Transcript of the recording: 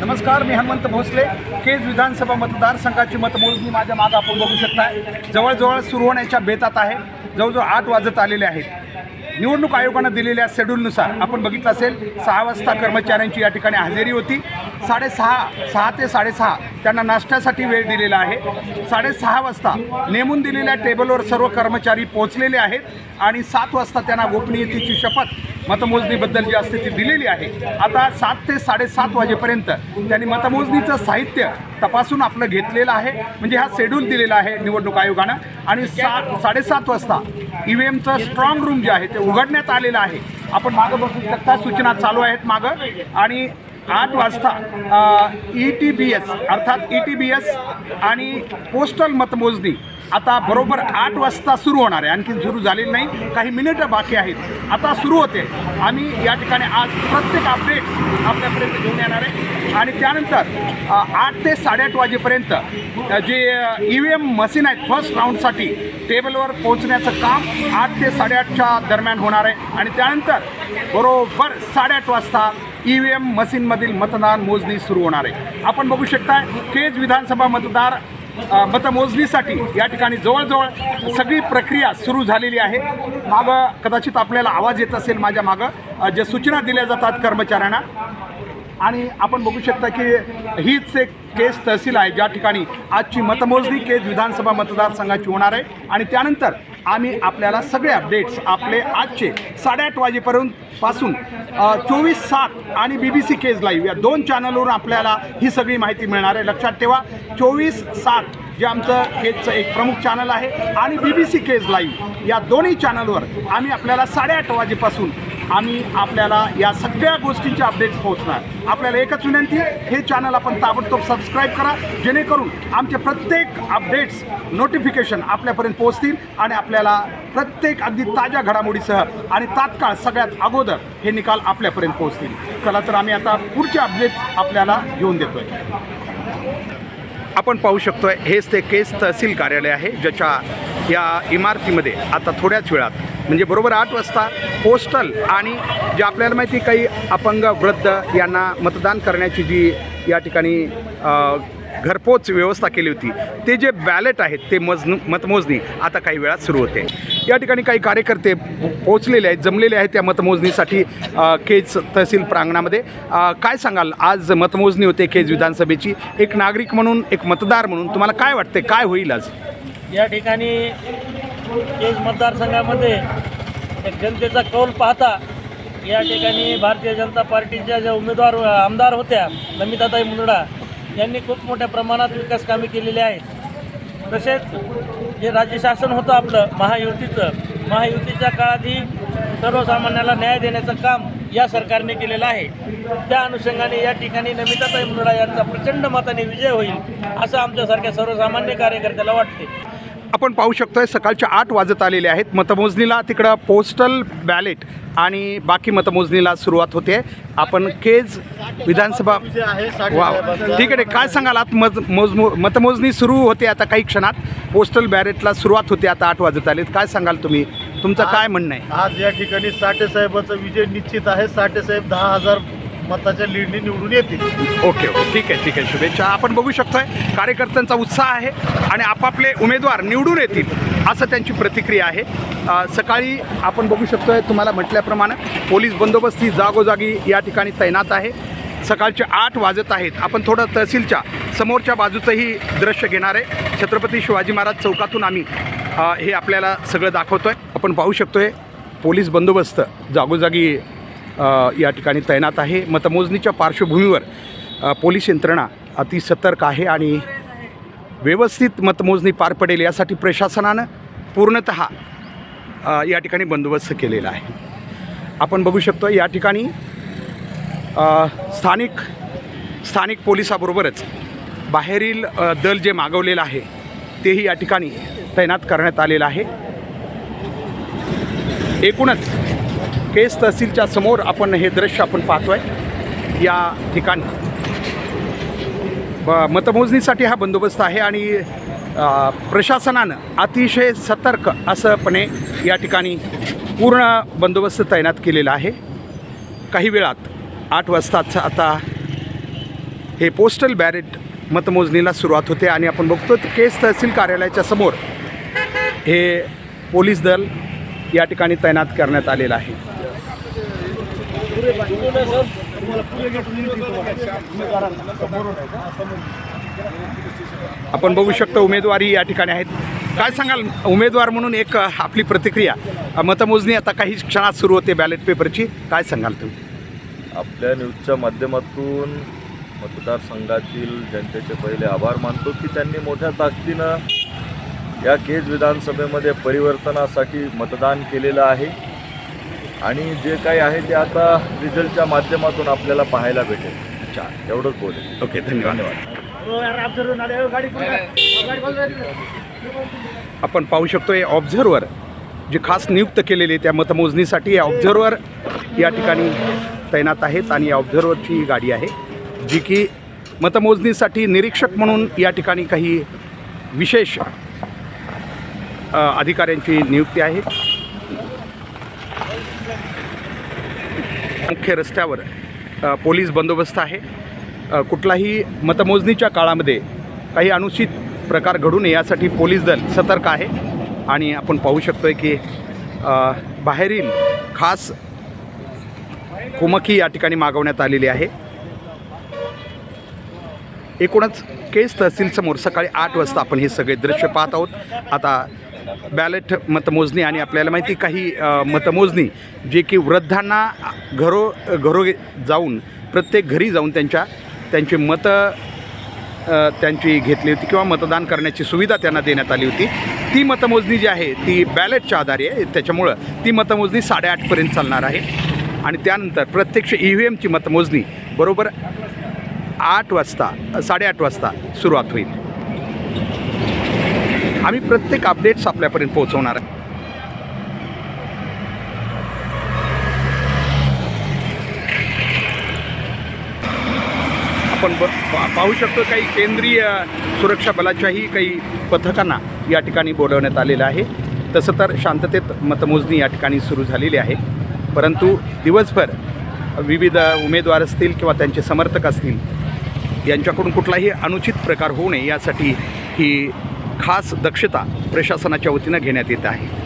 नमस्कार मी हनुमंत भोसले. केज विधानसभा मतदारसंघाची मतमोजणी माझ्या मागं आपण बघू शकताय जवळजवळ सुरू होण्याच्या बेतात आहे. जवळजवळ आठ वाजत आलेले आहेत. निवडणूक आयोगानं दिलेल्या शेड्यूलनुसार आपण बघितलं असेल सहा वाजता कर्मचाऱ्यांची या ठिकाणी हजेरी होती. साडेसहा सहा ते साडेसहा त्यांना नाश्त्यासाठी वेळ दिलेला आहे. साडेसहा वाजता नेमून दिलेल्या टेबलवर सर्व कर्मचारी पोहोचलेले आहेत आणि सात वाजता त्यांना गोपनीयतेची शपथ मतमोजणीबद्दल जी असते ती दिलेली आहे. आता सात ते साडेसात वाजेपर्यंत त्यांनी मतमोजणीचं साहित्य तपासून आपलं घेतलेलं आहे. म्हणजे हा शेड्यूल दिलेला आहे निवडणूक आयोगानं. आणि सात साडेसात वाजता ई व्ही एमचं स्ट्रॉंग रूम जे आहे ते उघडण्यात आलेलं आहे. आपण मागं बघू शकता सूचना चालू आहेत मागं. आणि आठ वाजता ई टी बी एस अर्थात ई टी बी एस आणि पोस्टल मतमोजणी. आता बरोबर आठ वाजता सुरू होणार आहे. आणखी सुरू झालेली नाही. काही मिनिटं बाकी आहेत. आता सुरू होते. आम्ही या ठिकाणी आज प्रत्येक अपडेट्स आपल्यापर्यंत घेऊन येणार आहे. आणि त्यानंतर आठ ते साडेआठ वाजेपर्यंत जे ई व्ही एम मशीन आहेत फर्स्ट राऊंडसाठी टेबलवर पोहोचण्याचं काम आठ ते साडेआठच्या दरम्यान होणार आहे. आणि त्यानंतर बरोबर साडेआठ वाजता ई व्ही एम मशीनमधील मतदान मोजणी सुरू होणार आहे. आपण बघू शकता केज विधानसभा मतदार मतमोजणीसाठी या ठिकाणी जवळजवळ सगळी प्रक्रिया सुरू झालेली आहे. मागं कदाचित आपल्याला आवाज येत असेल माझ्या मागं. ज्या जे सूचना दिल्या जातात कर्मचाऱ्यांना. आणि आपण बघू शकता की हीच एक केस तहसील आहे ज्या ठिकाणी आजची मतमोजणी केज विधानसभा मतदारसंघाची होणार आहे. आणि त्यानंतर आम्ही आपल्याला सगळे अपडेट्स आपले आजचे साडेआठ वाजेपर्यंत पासून चोवीस सात आणि B B C Kaij live या दोन चॅनलवरून आपल्याला ही सगळी माहिती मिळणार आहे. लक्षात ठेवा चोवीस सात जे आमचं केजचं एक प्रमुख चॅनल आहे आणि B B C Kaij live या दोन्ही चॅनलवर आम्ही आपल्याला साडेआठ वाजेपासून आम्ही आपल्याला या सगळ्या गोष्टींचे अपडेट्स पोहोचणार. आपल्याला एकच विनंती आहे हे चॅनल आपण ताबडतोब सबस्क्राईब करा जेणेकरून आमचे प्रत्येक अपडेट्स नोटिफिकेशन आपल्यापर्यंत पोहोचतील आणि आपल्याला प्रत्येक अगदी ताज्या घडामोडीसह आणि तात्काळ सगळ्यात अगोदर हे निकाल आपल्यापर्यंत पोहोचतील. चला तर आम्ही आता पुढचे अपडेट्स आपल्याला घेऊन देतोय. आपण पाहू शकतोय हेच ते केस तहसील कार्यालय आहे ज्याच्या या इमारतीमध्ये आता थोड्याच वेळात म्हणजे बरोबर आठ वाजता पोस्टल आणि जे आपल्याला माहिती काही अपंग वृद्ध यांना मतदान करण्याची जी या ठिकाणी घरपोच व्यवस्था केली होती ते जे बॅलेट आहेत ते मजन मतमोजणी आता काही वेळात सुरू होते. या ठिकाणी काही कार्यकर्ते पोहोचलेले आहेत जमलेले आहेत त्या मतमोजणीसाठी केज तहसील प्रांगणामध्ये. काय सांगाल? आज मतमोजणी होते केज विधानसभेची. एक नागरिक म्हणून एक मतदार म्हणून तुम्हाला काय वाटते काय होईल आज? या ठिकाणी केज मतदारसंघामध्ये एक जनतेचा कौल पाहता या ठिकाणी भारतीय जनता पार्टीच्या ज्या उमेदवार आमदार होत्या नमिताताई मुंदडा यांनी खूप मोठ्या प्रमाणात विकास कामे केलेली आहेत. तसेच जे राज्य शासन होतं आपलं महायुतीचं महायुतीच्या काळातही सर्वसामान्याला न्याय देण्याचं काम या सरकारने केलेलं आहे. त्या अनुषंगाने या ठिकाणी नमिताताई मुंदडा यांचा प्रचंड मताने विजय होईल असं आमच्यासारख्या सर्वसामान्य कार्यकर्त्याला वाटते. आपण पाहू शकतोय सकाळच्या आठ वाजत आलेले आहेत. मतमोजणीला तिकडं पोस्टल बॅलेट आणि बाकी मतमोजणीला सुरुवात होते. आपण केज विधानसभा वा ठीक आहे काय सांगाल? आत मत मोज मतमोजणी सुरू होते आता काही क्षणात. पोस्टल बॅलेटला सुरुवात होते आता आठ वाजत आलेत. काय सांगाल तुम्ही? तुमचं काय म्हणणं आहे? आज या ठिकाणी साठे साहेबाचा विजय निश्चित आहे. साठे साहेब दहा हजार मताच्या लीडने निवडून येतील. Okay okay. ठीक आहे ठीक आहे. शुभेच्छा. आपण बघू शकतोय कार्यकर्त्यांचा उत्साह आहे आणि आपापले उमेदवार निवडून येतील असं त्यांची प्रतिक्रिया आहे. सकाळी आपण बघू शकतोय तुम्हाला म्हटल्याप्रमाणे पोलीस बंदोबस्ती जागोजागी या ठिकाणी तैनात आहे. सकाळचे आठ वाजत आहेत. आपण थोडं तहसीलच्या समोरच्या बाजूचंही दृश्य घेणार आहे. छत्रपती शिवाजी महाराज चौकातून आम्ही हे आपल्याला सगळं दाखवतोय. आपण पाहू शकतोय पोलीस बंदोबस्त जागोजागी या ठिकाणी तैनात आहे. मतमोजणीच्या पार्श्वभूमीवर पोलीस यंत्रणा अति सतर्क आहे आणि व्यवस्थित मतमोजणी पार पडेल यासाठी प्रशासनानं पूर्णत या ठिकाणी बंदोबस्त केलेला आहे. आपण बघू शकतो या ठिकाणी स्थानिक स्थानिक पोलिसाबरोबरच बाहेरील दल जे मागवलेलं आहे तेही या ठिकाणी तैनात करण्यात आलेलं आहे. एकूणच केस तहसीलच्या समोर आपण हे दृश्य आपण पाहतोय. या ठिकाणी. ब मतमोजणीसाठी हा बंदोबस्त आहे आणि प्रशासनानं अतिशय सतर्क असंपणे या ठिकाणी पूर्ण बंदोबस्त तैनात केलेला आहे. काही वेळात आठ वाजताच आता हे पोस्टल बॅरेट मतमोजणीला सुरुवात होते आणि आपण बघतो केस तहसील कार्यालयाच्या समोर हे पोलीस दल या ठिकाणी तैनात करण्यात आलेलं आहे. आपण बघू शकतो उमेदवारी या ठिकाणी आहेत. काय सांगाल? उमेदवार म्हणून एक आपली प्रतिक्रिया. मतमोजणी आता काही क्षणात सुरू होते बॅलेट पेपरची काय सांगाल तुम्ही? आपल्या न्यूजच्या माध्यमातून मतदारसंघातील जनतेचे पहिले आभार मानतो की त्यांनी मोठ्या ताकदीनं या केज विधानसभेमध्ये परिवर्तनासाठी मतदान केलेलं आहे. आणि जे काही आहे ते आता रिझल्टच्या माध्यमातून आपल्याला पाहायला भेटेल. अच्छा. एवढंच बोलेल. ओके धन्यवाद. आपण पाहू शकतो हे ऑब्झर्वर जे खास नियुक्त केलेले त्या मतमोजणीसाठी ऑब्झर्वर या ठिकाणी तैनात आहेत आणि या ऑब्झर्वरची ही गाडी आहे जी की मतमोजणीसाठी निरीक्षक म्हणून या ठिकाणी काही विशेष अधिकाऱ्यांची नियुक्ती आहे. मुख्य रस्त्यावर पोलीस बंदोबस्त आहे. कुठलाही मतमोजणीच्या काळामध्ये काही अनुचित प्रकार घडू नये यासाठी पोलीस दल सतर्क आहे. आणि आपण पाहू शकतो आहे की बाहेरील खास कुमकी या ठिकाणी मागवण्यात आलेली आहे. एकूणच केस तहसीलसमोर सकाळी आठ वाजता आपण हे सगळे दृश्य पाहत आहोत. आता बॅलेट मतमोजणी आणि आपल्याला माहिती काही मतमोजणी जे की वृद्धांना घरो घरो जाऊन प्रत्येक घरी जाऊन त्यांच्या त्यांची मतं त्यांची घेतली होती किंवा मतदान करण्याची सुविधा त्यांना देण्यात आली होती. ती मतमोजणी जी आहे ती बॅलेटच्या आधारे आहे. त्याच्यामुळं ती मतमोजणी साडेआठपर्यंत चालणार आहे. आणि त्यानंतर प्रत्यक्ष ई व्ही एमची मतमोजणी बरोबर आठ वाजता साडेआठ वाजता सुरुवात होईल. आम्ही प्रत्येक अपडेट्स आपल्यापर्यंत पोहोचवणार आहे. आपण ब पाहू शकतो काही केंद्रीय सुरक्षा बलाच्याही काही पथकांना या ठिकाणी बोलवण्यात आलेलं आहे. तसं तर शांततेत मतमोजणी या ठिकाणी सुरू झालेली आहे. परंतु दिवसभर विविध उमेदवार असतील किंवा त्यांचे समर्थक असतील यांच्याकडून कुठलाही अनुचित प्रकार होऊ नये यासाठी ही खास दक्षता प्रशासनाच्या वतीनं घेण्यात येत आहे.